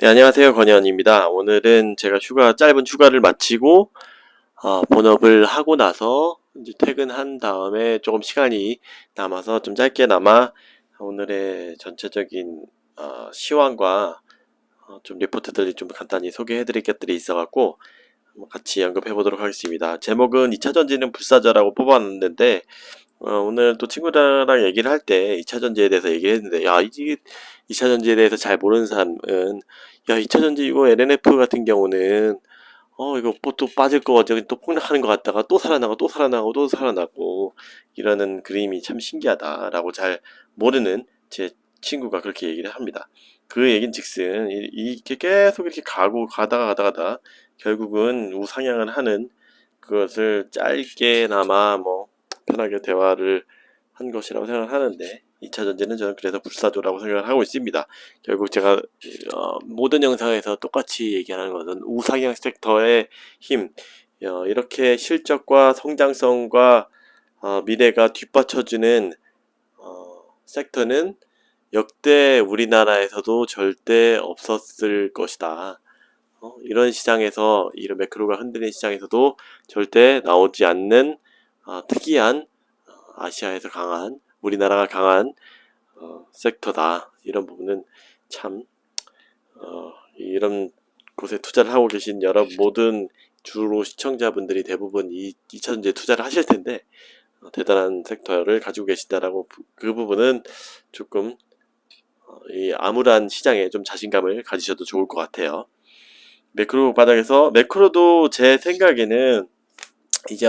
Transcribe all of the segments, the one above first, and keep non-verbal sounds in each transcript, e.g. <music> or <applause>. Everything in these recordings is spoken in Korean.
네, 안녕하세요. 권현입니다. 오늘은 제가 휴가, 짧은 휴가를 마치고, 어, 본업을 하고 나서, 이제 퇴근한 다음에 조금 시간이 남아서 좀 짧게나마 오늘의 전체적인, 어, 시황과 어, 좀 리포트들이 좀 간단히 소개해 드릴 것들이 있어갖고, 같이 언급해 보도록 하겠습니다. 제목은 2차 전지는 불사자라고 뽑아놨는데, 어, 오늘 또 친구들이랑 얘기를 할 때 2차 전지에 대해서 얘기를 했는데, 야, 이게 2차 전지에 대해서 잘 모르는 사람은, 야, 2차 전지 이거 LNF 같은 경우는, 어, 이거 뭐또 빠질 거 같아. 또 폭락하는 것 같다가 또 살아나고 또 살아나고 또 살아나고, 이러는 그림이 참 신기하다라고 잘 모르는 제 친구가 그렇게 얘기를 합니다. 그 얘긴 즉슨, 이- 이렇게 계속 이렇게 가고 가다가 가다가 가다, 결국은 우상향을 하는 그것을 짧게나마 뭐, 편하게 대화를 한 것이라고 생각을 하는데 2차 전지는 저는 그래서 불사조라고 생각을 하고 있습니다. 결국 제가 어, 모든 영상에서 똑같이 얘기하는 것은 우상향 섹터의 힘 어, 이렇게 실적과 성장성과 어, 미래가 뒷받쳐주는 어, 섹터는 역대 우리나라에서도 절대 없었을 것이다. 어, 이런 시장에서 이런 매크로가 흔들린 시장에서도 절대 나오지 않는 어, 특이한 어, 아시아에서 강한 우리나라가 강한 어, 섹터다 이런 부분은 참 어, 이런 곳에 투자를 하고 계신 여러 모든 주로 시청자분들이 대부분 이 2차 전지에 투자를 하실 텐데 어, 대단한 섹터를 가지고 계시다라고 부- 그 부분은 조금 어, 이 암울한 시장에 좀 자신감을 가지셔도 좋을 것 같아요. 매크로 바닥에서 매크로도 제 생각에는 이제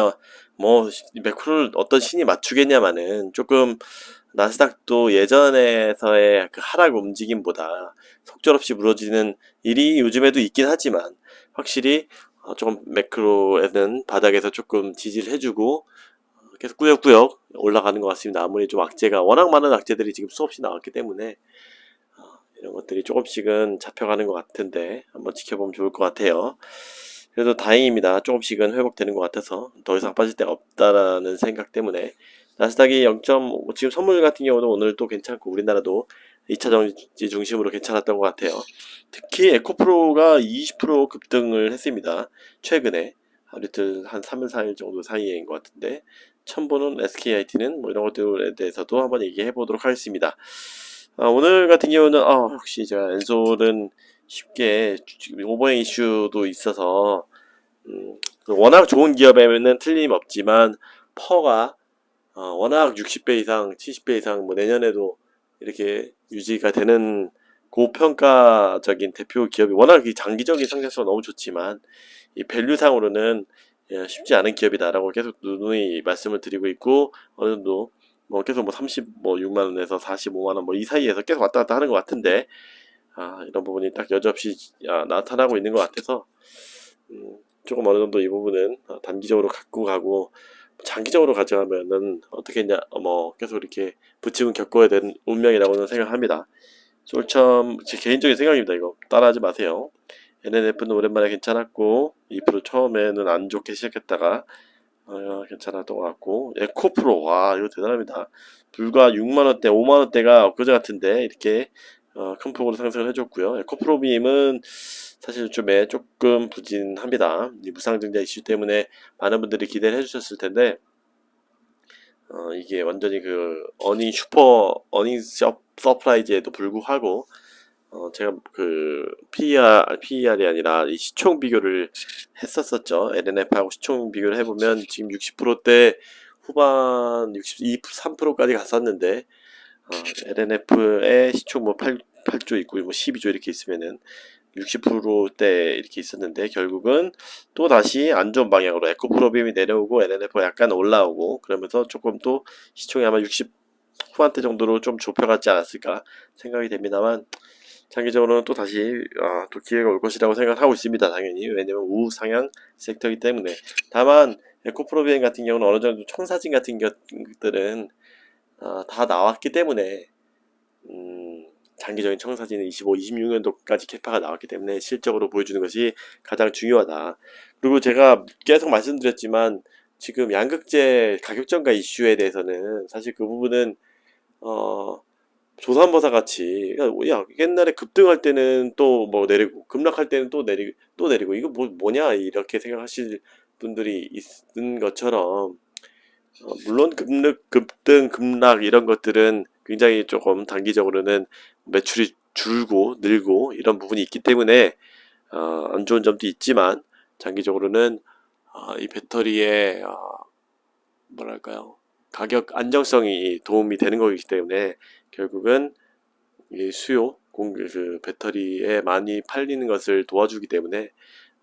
뭐 매크로를 어떤 신이 맞추겠냐마는 조금 나스닥도 예전에서의 그 하락 움직임보다 속절없이 무너지는 일이 요즘에도 있긴 하지만 확실히 어, 조금 매크로에는 바닥에서 조금 지지를 해주고 어, 계속 꾸역꾸역 올라가는 것 같습니다. 아무리 좀 악재가 워낙 많은 악재들이 지금 수없이 나왔기 때문에 어, 이런 것들이 조금씩은 잡혀가는 것 같은데 한번 지켜보면 좋을 것 같아요. 그래도 다행입니다. 조금씩은 회복되는 것 같아서 더 이상 빠질 데가 없다라는 생각 때문에 나스닥이 0.5 지금 선물 같은 경우도 오늘 또 괜찮고 우리나라도 2차 정지 중심으로 괜찮았던 것 같아요. 특히 에코프로가 20% 급등을 했습니다. 최근에 하루 이틀 한 3일 4일 정도 사이인 것 같은데 첨보는 SKIT는 뭐 이런 것들에 대해서도 한번 얘기해 보도록 하겠습니다. 아, 오늘 같은 경우는 아, 역시 제가 엔솔은 쉽게 지금 오버행 이슈도 있어서 음, 그 워낙 좋은 기업에는 틀림없지만 퍼가 어, 워낙 60배 이상, 70배 이상 뭐 내년에도 이렇게 유지가 되는 고평가적인 대표 기업이 워낙 이 장기적인 성장성이 너무 좋지만 이 밸류상으로는 예, 쉽지 않은 기업이다라고 계속 누누이 말씀을 드리고 있고 어느 정도 뭐 계속 뭐 30, 뭐 6만 원에서 45만 원 뭐 이 사이에서 계속 왔다 갔다 하는 것 같은데 아, 이런 부분이 딱 여지없이 아, 나타나고 있는 것 같아서 음, 조금 어느 정도 이 부분은 어, 단기적으로 갖고 가고 장기적으로 가져가면은 어떻게 했냐 어, 뭐 계속 이렇게 부침을 겪어야 되는 운명이라고는 생각합니다. 솔참 제 개인적인 생각입니다. 이거 따라하지 마세요. NNF는 오랜만에 괜찮았고 2% 처음에는 안 좋게 시작했다가 어, 괜찮았던 것 같고 에코프로 와 이거 대단합니다. 불과 6만원대 5만원대가 엊그제 같은데 이렇게 어, 큰 폭으로 상승을 해줬고요. 에코프로빔은 사실 요즘에 조금 부진합니다. 이 무상증자 이슈 때문에 많은 분들이 기대를 해주셨을 텐데 어, 이게 완전히 그 어닝 슈퍼 어닝 서, 서프라이즈에도 불구하고 어, 제가 그 PER, PER이 아니라 이 시총 비교를 했었었죠. LNF하고 시총 비교를 해보면 지금 60%대 후반 62, 3%까지 갔었는데 어, LNF의 시총 뭐 8, 8조 있고 뭐 12조 이렇게 있으면은 60%대 이렇게 있었는데 결국은 또 다시 안 좋은 방향으로 에코 프로빔이 내려오고 LNF가 약간 올라오고 그러면서 조금 또 시총이 아마 60 후반대 정도로 좀 좁혀갔지 않았을까 생각이 됩니다만 장기적으로는 또 다시 아, 또 기회가 올 것이라고 생각하고 있습니다. 당연히 왜냐면 우상향 섹터이기 때문에 다만 에코 프로비엔 같은 경우는 어느 정도 청사진 같은 것들은 아, 다 나왔기 때문에 음, 장기적인 청사진은 25, 26년도까지 캐파가 나왔기 때문에 실적으로 보여주는 것이 가장 중요하다. 그리고 제가 계속 말씀드렸지만 지금 양극재 가격 전가 이슈에 대해서는 사실 그 부분은 어 조산버사 같이 그러니까 야 옛날에 급등할 때는 또 뭐 내리고 급락할 때는 또 내리고 또 내리고 이거 뭐 뭐냐 이렇게 생각하실 분들이 있는 것처럼 어, 물론 급락 급등 급락 이런 것들은 굉장히 조금 단기적으로는 매출이 줄고 늘고 이런 부분이 있기 때문에 어, 안 좋은 점도 있지만 장기적으로는 어, 이 배터리의 어, 뭐랄까요 가격 안정성이 도움이 되는 거기 때문에 결국은 이 수요 공, 그 배터리에 많이 팔리는 것을 도와주기 때문에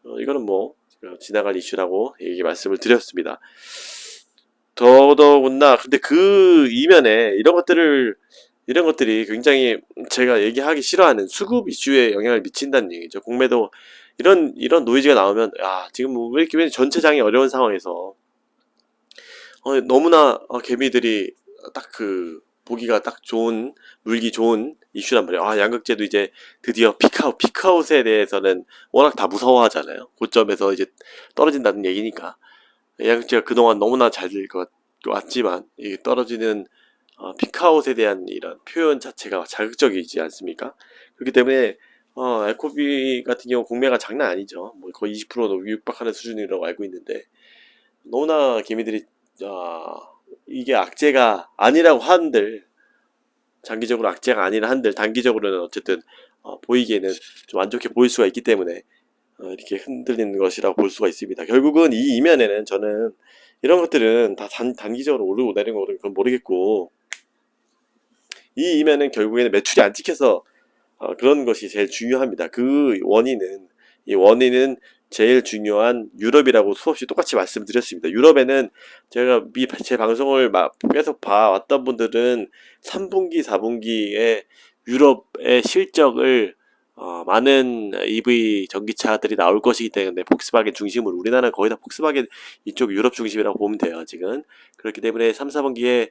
어, 이거는 뭐 지나갈 이슈라고 얘기 말씀을 드렸습니다. 더더군나 근데 그 이면에 이런 것들을 이런 것들이 굉장히 제가 얘기하기 싫어하는 수급 이슈에 영향을 미친다는 얘기죠. 공매도 이런 이런 노이즈가 나오면 아 지금 뭐왜 이렇게 왜 전체장이 어려운 상황에서 어, 너무나 어, 개미들이 딱 그 보기가 딱 좋은 물기 좋은 이슈란 말이에요. 아 양극재도 이제 드디어 피크아웃 피크아웃에 대해서는 워낙 다 무서워하잖아요. 고점에서 이제 떨어진다는 얘기니까 양극재가 그동안 너무나 잘 될 것 같지만 이 떨어지는 어, 피크아웃에 대한 이런 표현 자체가 자극적이지 않습니까? 그렇기 때문에 어, 에코비 같은 경우 공매가 장난 아니죠. 뭐 거의 20%도 육박하는 수준이라고 알고 있는데 너무나 개미들이 아, 이게 악재가 아니라고 한들 장기적으로 악재가 아니라 한들 단기적으로는 어쨌든 어, 보이기에는 좀 안 좋게 보일 수가 있기 때문에 어, 이렇게 흔들리는 것이라고 볼 수가 있습니다. 결국은 이 이면에는 저는 이런 것들은 다 단, 단기적으로 오르고 내리는 거는 그건 모르겠고 이 이면은 결국에는 매출이 안 찍혀서 어, 그런 것이 제일 중요합니다. 그 원인은 이 원인은 제일 중요한 유럽이라고 수없이 똑같이 말씀드렸습니다. 유럽에는 제가 미, 제 방송을 막 계속 봐왔던 분들은 3분기, 4분기에 유럽의 실적을 어, 많은 EV 전기차들이 나올 것이기 때문에 폭스바겐 중심으로 우리나라는 거의 다 폭스바겐 이쪽 유럽 중심이라고 보면 돼요 지금 그렇기 때문에 3, 4분기에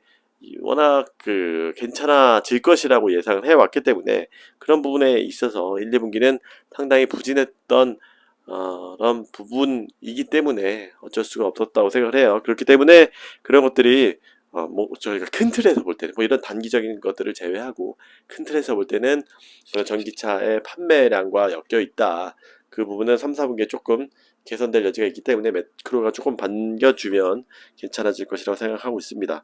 워낙 그 괜찮아질 것이라고 예상을 해왔기 때문에 그런 부분에 있어서 1, 2분기는 상당히 부진했던 어, 그런 부분이기 때문에 어쩔 수가 없었다고 생각을 해요. 그렇기 때문에 그런 것들이 어, 뭐 저희가 큰 틀에서 볼 때는 뭐 이런 단기적인 것들을 제외하고 큰 틀에서 볼 때는 전기차의 판매량과 엮여 있다. 그 부분은 3, 4분기에 조금 개선될 여지가 있기 때문에 매크로가 조금 반겨주면 괜찮아질 것이라고 생각하고 있습니다.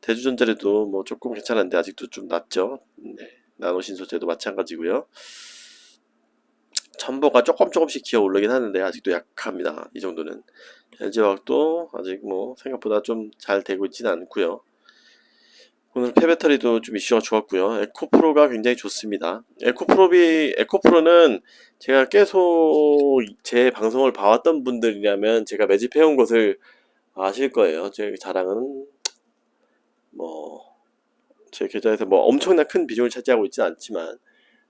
대주전자래도 뭐 조금 괜찮은데 아직도 좀 낮죠. 네. 나노신소재도 마찬가지고요. 첨보가 조금 조금씩 기어 오르긴 하는데 아직도 약합니다. 이 정도는. LG화학도 아직 뭐 생각보다 좀 잘 되고 있지는 않고요. 오늘 폐배터리도 좀 이슈가 좋았고요. 에코프로가 굉장히 좋습니다. 에코프로비 에코프로는 제가 계속 제 방송을 봐왔던 분들이라면 제가 매집해온 것을 아실 거예요. 제 자랑은 뭐 제 계좌에서 뭐 엄청난 큰 비중을 차지하고 있지는 않지만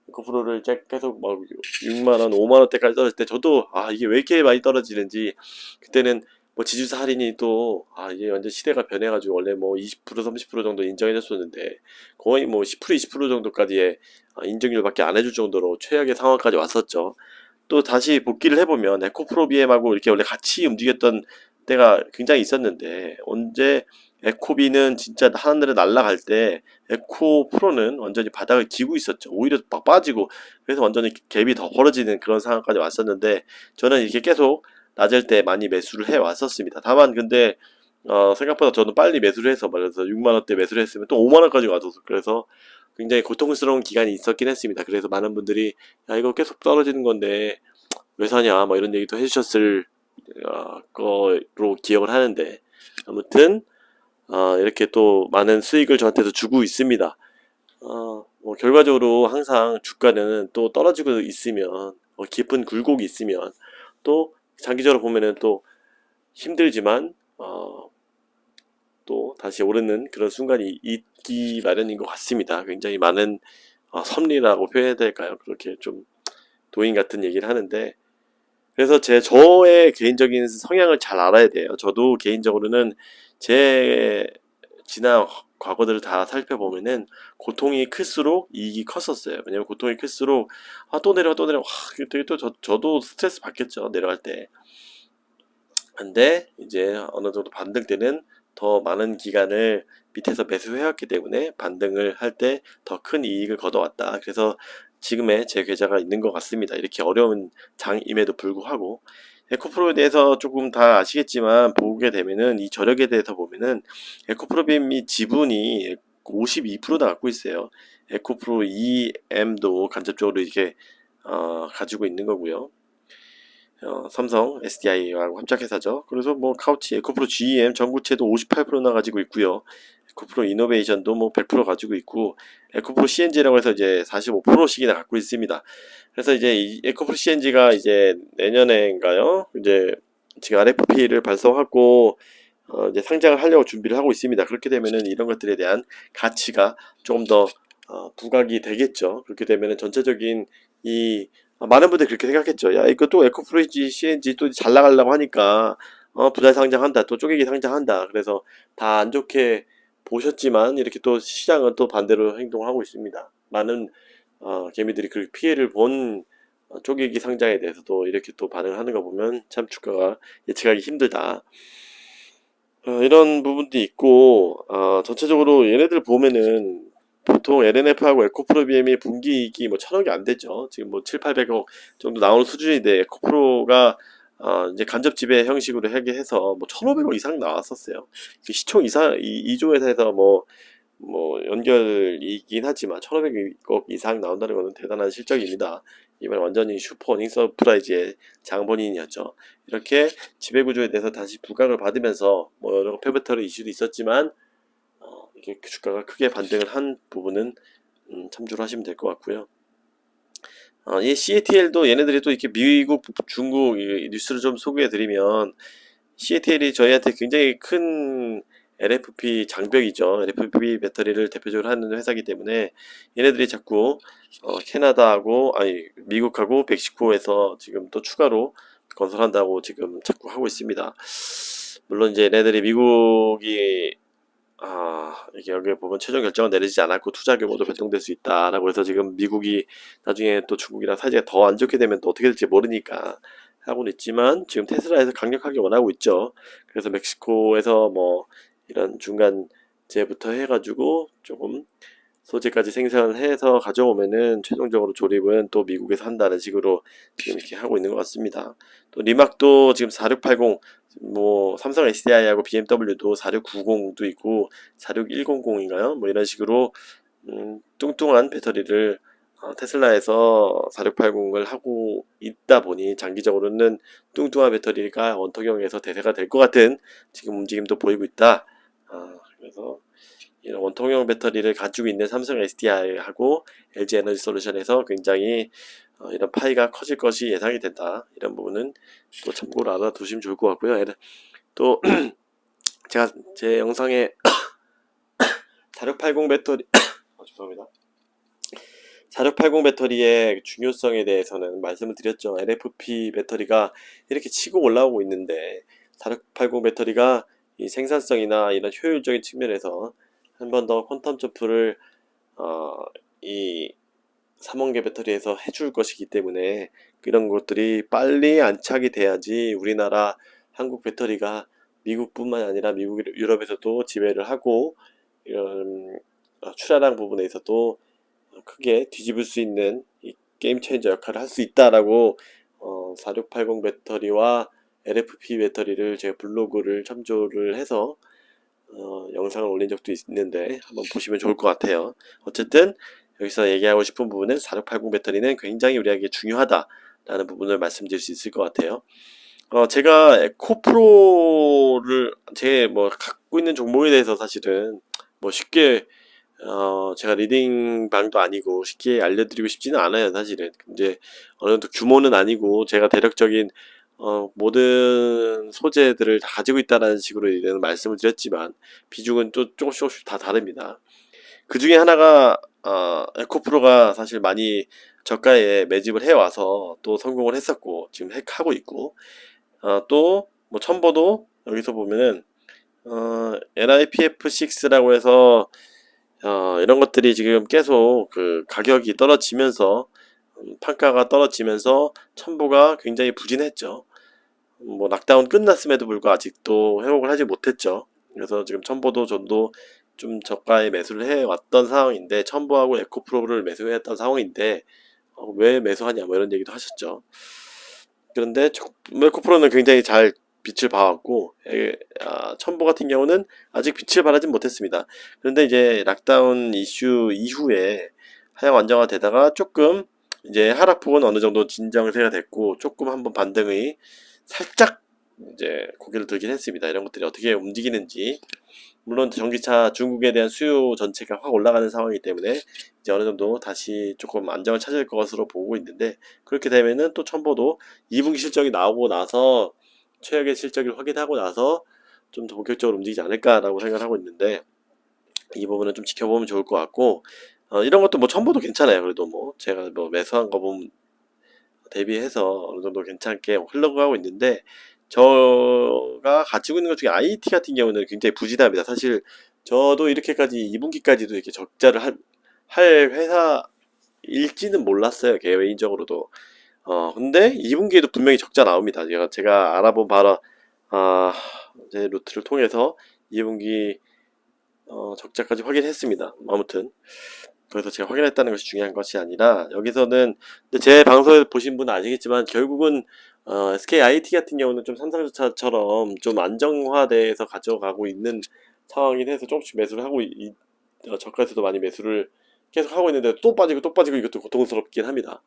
에코프로를 계속 막 6만 원, 5만 원대까지 떨어질 때 저도 아 이게 왜 이렇게 많이 떨어지는지 그때는 뭐 지주사 할인이 또 아 이게 완전 시대가 변해가지고 원래 뭐 20% 30% 정도 인정해줬었는데 거의 뭐 10% 20% 정도까지의 아, 인정률밖에 안 해줄 정도로 최악의 상황까지 왔었죠. 또 다시 복귀를 해보면 에코프로 BM하고 이렇게 원래 같이 움직였던 때가 굉장히 있었는데 언제 에코비는 진짜 하늘에 날아갈 때 에코 프로는 완전히 바닥을 기고 있었죠. 오히려 막 빠지고 그래서 완전히 갭이 더 벌어지는 그런 상황까지 왔었는데 저는 이렇게 계속 낮을 때 많이 매수를 해 왔었습니다. 다만 근데 어, 생각보다 저는 빨리 매수를 해서 말해서 6만원대 매수를 했으면 또 5만원까지 와서 그래서 굉장히 고통스러운 기간이 있었긴 했습니다. 그래서 많은 분들이 야 이거 계속 떨어지는 건데 왜 사냐 뭐 이런 얘기도 해주셨을 어, 거로 기억을 하는데 아무튼 어, 이렇게 또 많은 수익을 저한테도 주고 있습니다. 어, 뭐 결과적으로 항상 주가는 또 떨어지고 있으면 어, 깊은 굴곡이 있으면 또 장기적으로 보면은 또 힘들지만 어, 또 다시 오르는 그런 순간이 있기 마련인 것 같습니다. 굉장히 많은 어, 섭리라고 표현해야 될까요? 그렇게 좀 도인 같은 얘기를 하는데 그래서 제 저의 개인적인 성향을 잘 알아야 돼요. 저도 개인적으로는 제 지난 과거들을 다 살펴보면은 고통이 클수록 이익이 컸었어요. 왜냐면 고통이 클수록 아 또 내려가 또 내려가 와, 되게 또 저, 저도 스트레스 받겠죠 내려갈 때. 근데 이제 어느 정도 반등 때는 더 많은 기간을 밑에서 매수해왔기 때문에 반등을 할 때 더 큰 이익을 거둬왔다. 그래서 지금의 제 계좌가 있는 것 같습니다. 이렇게 어려운 장임에도 불구하고 에코프로에 대해서 조금 다 아시겠지만 보게 되면은 이 저력에 대해서 보면은 에코프로빔이 지분이 52%나 갖고 있어요. 에코프로 EM도 간접적으로 이렇게 어, 가지고 있는 거고요. 어, 삼성 SDI하고 합작회사죠. 그래서 뭐 카우치, 에코프로 GEM 전구체도 58%나 가지고 있고요. 에코프로 이노베이션도 뭐 100% 가지고 있고 에코프로 CNG라고 해서 이제 45%씩이나 갖고 있습니다. 그래서 이제 이 에코프로 CNG가 이제 내년에인가요? 이제 지금 RFP를 발송하고 어, 이제 상장을 하려고 준비를 하고 있습니다. 그렇게 되면은 이런 것들에 대한 가치가 조금 더 어, 부각이 되겠죠. 그렇게 되면은 전체적인 이 아, 많은 분들이 그렇게 생각했죠. 야, 이거 또 에코프로지 CNG 또 잘 나가려고 하니까 어, 부자 상장한다, 또 쪼개기 상장한다. 그래서 다 안 좋게 보셨지만 이렇게 또 시장은 또 반대로 행동하고 있습니다. 많은 어, 개미들이 그 피해를 본 어, 쪼개기 상장에 대해서도 이렇게 또 반응을 하는 거 보면 참 주가가 예측하기 힘들다. 어, 이런 부분도 있고 어, 전체적으로 얘네들 보면은 보통 LNF하고 에코프로 BM이 분기이익이 뭐 천억이 안 되죠. 지금 뭐 7, 800억 정도 나오는 수준인데 에코프로가 어, 이제 간접 지배 형식으로 하게 해서 뭐 1,500억 이상 나왔었어요. 시총 이상 이 2조 회사에서 뭐뭐 연결이긴 하지만 1,500억 이상 나온다는 것은 대단한 실적입니다. 이번 완전히 슈퍼 어닝 서프라이즈의 장본인이었죠. 이렇게 지배 구조에 대해서 다시 부각을 받으면서 뭐 여러 페베터리 이슈도 있었지만 어, 이게 주가가 크게 반등을 한 부분은 음, 참조를 하시면 될 것 같고요. 어, 이 CATL도 얘네들이 또 이렇게 미국, 중국 이 뉴스를 좀 소개해 드리면 CATL이 저희한테 굉장히 큰 LFP 장벽이죠. LFP 배터리를 대표적으로 하는 회사이기 때문에 얘네들이 자꾸 어, 캐나다하고 아니 미국하고 멕시코에서 지금 또 추가로 건설한다고 지금 자꾸 하고 있습니다. 물론 이제 얘네들이 미국이 아, 이게 여기 보면 최종 결정은 내리지 않았고 투자 규모도 결정될 수 있다라고 해서 지금 미국이 나중에 또 중국이랑 사이가 더 안 좋게 되면 또 어떻게 될지 모르니까 하고는 있지만 지금 테슬라에서 강력하게 원하고 있죠. 그래서 멕시코에서 뭐 이런 중간재부터 해가지고 조금 소재까지 생산을 해서 가져오면은 최종적으로 조립은 또 미국에서 한다는 식으로 지금 이렇게 하고 있는 것 같습니다. 또 리막도 지금 4680, 뭐 삼성 SDI하고 BMW도 4690도 있고 46100인가요? 뭐 이런 식으로 음, 뚱뚱한 배터리를 어, 테슬라에서 4680을 하고 있다 보니 장기적으로는 뚱뚱한 배터리가 원통형에서 대세가 될 것 같은 지금 움직임도 보이고 있다. 아, 그래서 이런 원통형 배터리를 가지고 있는 삼성 SDI하고 LG 에너지 솔루션에서 굉장히 어, 이런 파이가 커질 것이 예상이 된다. 이런 부분은 또 참고로 알아두시면 좋을 것 같고요. 또 <clears throat> 제가 제 영상에 <clears throat> 4680 배터리 <clears throat> 어, 죄송합니다. 4680 배터리의 중요성에 대해서는 말씀을 드렸죠. LFP 배터리가 이렇게 치고 올라오고 있는데 4680 배터리가 이 생산성이나 이런 효율적인 측면에서 한 번 더 퀀텀 점프를 어, 이 3원계 배터리에서 해줄 것이기 때문에 이런 것들이 빨리 안착이 돼야지 우리나라 한국 배터리가 미국뿐만 아니라 미국 유럽에서도 지배를 하고 이런 어, 출하량 부분에 있어도 크게 뒤집을 수 있는 이 게임 체인저 역할을 할 수 있다라고 어, 4680 배터리와 LFP 배터리를 제가 블로그를 참조를 해서 어, 영상을 올린 적도 있는데 한번 보시면 좋을 것 같아요. 어쨌든 여기서 얘기하고 싶은 부분은 4680 배터리는 굉장히 우리에게 중요하다라는 부분을 말씀드릴 수 있을 것 같아요. 어, 제가 에코프로를 제 뭐 갖고 있는 종목에 대해서 사실은 뭐 쉽게 어, 제가 리딩 방도 아니고 쉽게 알려드리고 싶지는 않아요, 사실은. 근데 어느 정도 규모는 아니고 제가 대략적인 어, 모든 소재들을 다 가지고 있다는 식으로 이런 말씀을 드렸지만 비중은 또 조금씩 조금씩 다 다릅니다. 그 중에 하나가 어, 에코프로가 사실 많이 저가에 매집을 해와서 또 성공을 했었고 지금 핵하고 있고 어, 또뭐 첨보도 여기서 보면은 어, NIPF6라고 해서 어, 이런 것들이 지금 계속 그 가격이 떨어지면서 음, 판가가 떨어지면서 첨보가 굉장히 부진했죠. 뭐 낙다운 끝났음에도 불구하고 아직도 회복을 하지 못했죠. 그래서 지금 첨보도 전도 좀 저가에 매수를 해왔던 상황인데 첨보하고 에코프로를 매수했던 상황인데 어, 왜 매수하냐 뭐 이런 얘기도 하셨죠. 그런데 저- 에코프로는 굉장히 잘 빛을 봐왔고 에, 아, 첨보 같은 경우는 아직 빛을 발하진 못했습니다. 그런데 이제 락다운 이슈 이후에 하향 안정화 되다가 조금 이제 하락폭은 어느 정도 진정세가 됐고 조금 한번 반등의 살짝 이제 고개를 들긴 했습니다. 이런 것들이 어떻게 움직이는지 물론 전기차 중국에 대한 수요 전체가 확 올라가는 상황이기 때문에 이제 어느 정도 다시 조금 안정을 찾을 것으로 보고 있는데 그렇게 되면은 또 첨보도 2분기 실적이 나오고 나서 최악의 실적을 확인하고 나서 좀 더 본격적으로 움직이지 않을까라고 생각을 하고 있는데 이 부분은 좀 지켜보면 좋을 것 같고 어, 이런 것도 뭐 첨보도 괜찮아요. 그래도 뭐 제가 뭐 매수한 거 보면 대비해서 어느 정도 괜찮게 흘러가고 있는데 저가 가지고 있는 것 중에 IT 같은 경우는 굉장히 부진합니다. 사실 저도 이렇게까지 2분기까지도 이렇게 적자를 할, 할 회사일지는 몰랐어요. 개인적으로도. 어, 근데 2분기에도 분명히 적자 나옵니다. 제가, 제가 알아본 바로, 아, 제 루트를 통해서 2분기, 어, 적자까지 확인했습니다. 아무튼. 그래서 제가 확인했다는 것이 중요한 것이 아니라, 여기서는, 제 방송에 보신 분은 아시겠지만, 결국은, 어, SK IT 같은 경우는 좀 삼성전자처럼 좀 안정화돼서 가져가고 있는 상황이 해서 조금씩 매수를 하고, 이, 어, 저가에서도 많이 매수를 계속 하고 있는데 또 빠지고 또 빠지고 이것도 고통스럽긴 합니다.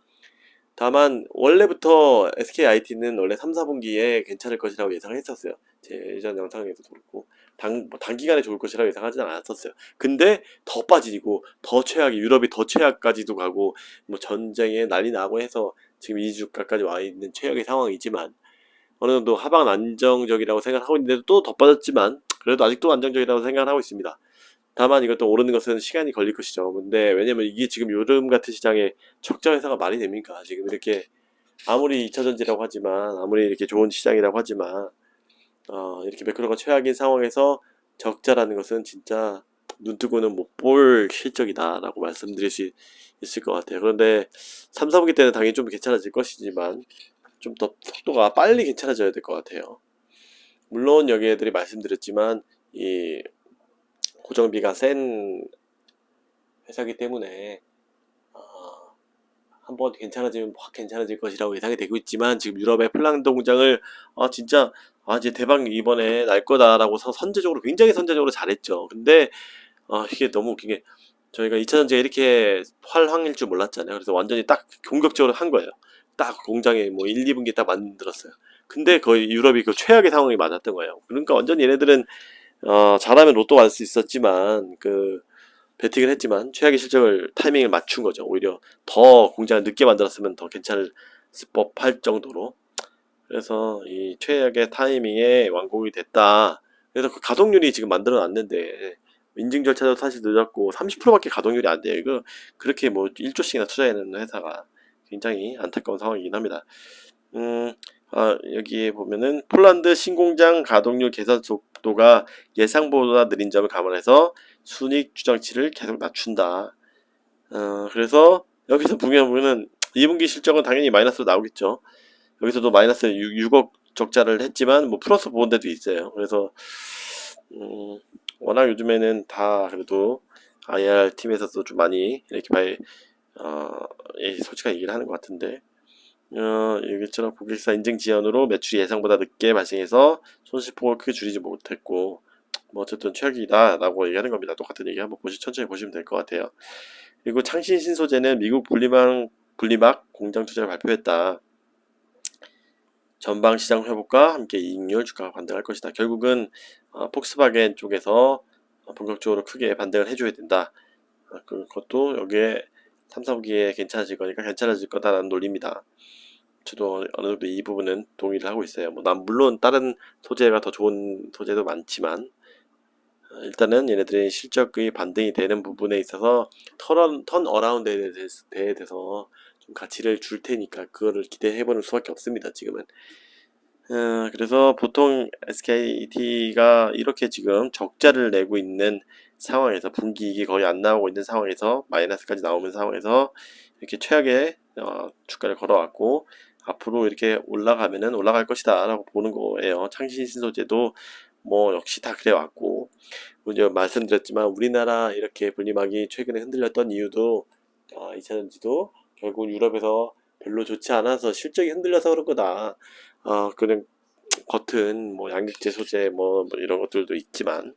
다만 원래부터 SK IT는 원래 3, 4분기에 괜찮을 것이라고 예상했었어요. 제 예전 영상에서도 그렇고 단, 뭐 단기간에 좋을 것이라고 예상하지는 않았었어요. 근데 더 빠지고 더 최악이 유럽이 더 최악까지도 가고 뭐 전쟁에 난리 나고 해서 지금 2주가까지 와 있는 최악의 상황이지만 어느 정도 하방 안정적이라고 생각하고 있는데도 또 더 빠졌지만 그래도 아직도 안정적이라고 생각하고 있습니다. 다만 이것도 오르는 것은 시간이 걸릴 것이죠. 근데 왜냐면 이게 지금 요즘 같은 시장에 적자 회사가 말이 됩니까? 지금 이렇게 아무리 2차 전지라고 하지만 아무리 이렇게 좋은 시장이라고 하지만 어, 이렇게 매크로가 최악인 상황에서 적자라는 것은 진짜 눈 뜨고는 못 볼 실적이다라고 말씀드릴 수 있- 있을 것 같아요. 그런데 3, 4분기 때는 당연히 좀 괜찮아질 것이지만 좀 더 속도가 빨리 괜찮아져야 될 것 같아요. 물론 여기 애들이 말씀드렸지만 이 고정비가 센 회사기 때문에 어, 한번 괜찮아지면 확 괜찮아질 것이라고 예상이 되고 있지만 지금 유럽의 폴란드 공장을 아 진짜 아 이제 대박 이번에 날 거다라고 서 선제적으로 굉장히 선제적으로 잘했죠. 근데 아 이게 너무 웃긴 게 저희가 2차전지가 이렇게 활황일 줄 몰랐잖아요. 그래서 완전히 딱 공격적으로 한 거예요. 딱 공장에 뭐 1, 2분기 딱 만들었어요. 근데 거의 유럽이 그 최악의 상황이 맞았던 거예요. 그러니까 완전 얘네들은 어, 잘하면 로또 받을 수 있었지만 그 배팅을 했지만 최악의 실적을 타이밍을 맞춘 거죠. 오히려 더 공장을 늦게 만들었으면 더 괜찮을 법할 정도로. 그래서 이 최악의 타이밍에 완공이 됐다. 그래서 그 가동률이 지금 만들어 놨는데 인증 절차도 사실 늦었고 30%밖에 가동률이 안 돼요. 이거 그렇게 뭐 1조씩이나 투자해놓는 회사가 굉장히 안타까운 상황이긴 합니다. 음, 아, 여기에 보면은 폴란드 신공장 가동률 개선 속도가 예상보다 느린 점을 감안해서 순익 추정치를 계속 낮춘다. 어, 그래서 여기서 보면 보면은 2분기 실적은 당연히 마이너스로 나오겠죠. 여기서도 마이너스 6, 억 적자를 했지만 뭐 플러스 본 데도 있어요. 그래서 음, 워낙 요즘에는 다 그래도 IR 팀에서도 좀 많이 이렇게 말, 어, 예, 솔직한 얘기를 하는 것 같은데 어, 여기처럼 고객사 인증 지연으로 매출이 예상보다 늦게 발생해서 손실폭을 크게 줄이지 못했고 뭐 어쨌든 최악이다라고 얘기하는 겁니다. 똑같은 얘기 한번 보시 천천히 보시면 될 것 같아요. 그리고 창신 신소재는 미국 분리막 분리막 공장 투자를 발표했다. 전방 시장 회복과 함께 이익률 주가가 반등할 것이다. 결국은 어, 폭스바겐 쪽에서 본격적으로 크게 반등을 해줘야 된다. 어, 그것도 여기에 3, 4분기에 괜찮아질 거니까 괜찮아질 거다라는 논리입니다. 저도 어느 정도 이 부분은 동의를 하고 있어요. 뭐, 난 물론 다른 소재가 더 좋은 소재도 많지만, 어, 일단은 얘네들의 실적의 반등이 되는 부분에 있어서 턴, 턴 어라운드에 대해서, 대해서 좀 가치를 줄 테니까 그거를 기대해보는 수밖에 없습니다. 지금은. 어, 그래서 보통 SKT가 이렇게 지금 적자를 내고 있는 상황에서 분기이익이 거의 안 나오고 있는 상황에서 마이너스까지 나오는 상황에서 이렇게 최악의 어, 주가를 걸어왔고 앞으로 이렇게 올라가면은 올라갈 것이다 라고 보는 거예요. 창신 신소재도 뭐 역시 다 그래 왔고 먼저 말씀드렸지만 우리나라 이렇게 분리막이 최근에 흔들렸던 이유도 어, 2차전지도 결국 유럽에서 별로 좋지 않아서 실적이 흔들려서 그런 거다. 어, 그런 겉은 뭐 양극재 소재 뭐, 뭐 이런 것들도 있지만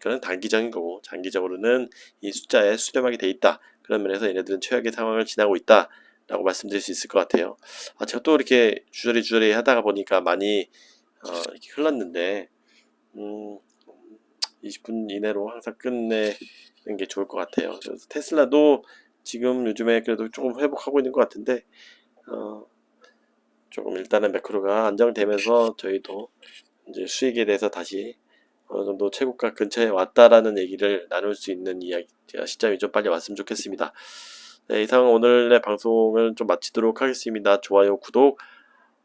그건 단기적인 거고 장기적으로는 이 숫자에 수렴하게 돼 있다. 그런 면에서 얘네들은 최악의 상황을 지나고 있다. 라고 말씀드릴 수 있을 것 같아요. 아, 제가 또 이렇게 주저리 주저리 하다가 보니까 많이 어, 이렇게 흘렀는데 음, 20분 이내로 항상 끝내는 게 좋을 것 같아요. 그래서 테슬라도 지금 요즘에 그래도 조금 회복하고 있는 것 같은데 어, 조금 일단은 매크로가 안정되면서 저희도 이제 수익에 대해서 다시 어느 정도 최고가 근처에 왔다라는 얘기를 나눌 수 있는 이야기 시점이 좀 빨리 왔으면 좋겠습니다. 네, 이상 오늘의 방송을 좀 마치도록 하겠습니다. 좋아요, 구독,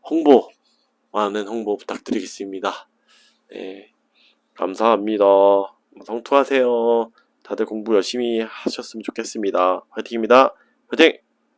홍보 많은 홍보 부탁드리겠습니다. 네, 감사합니다. 성투하세요. 다들 공부 열심히 하셨으면 좋겠습니다. 화이팅입니다. 화이팅!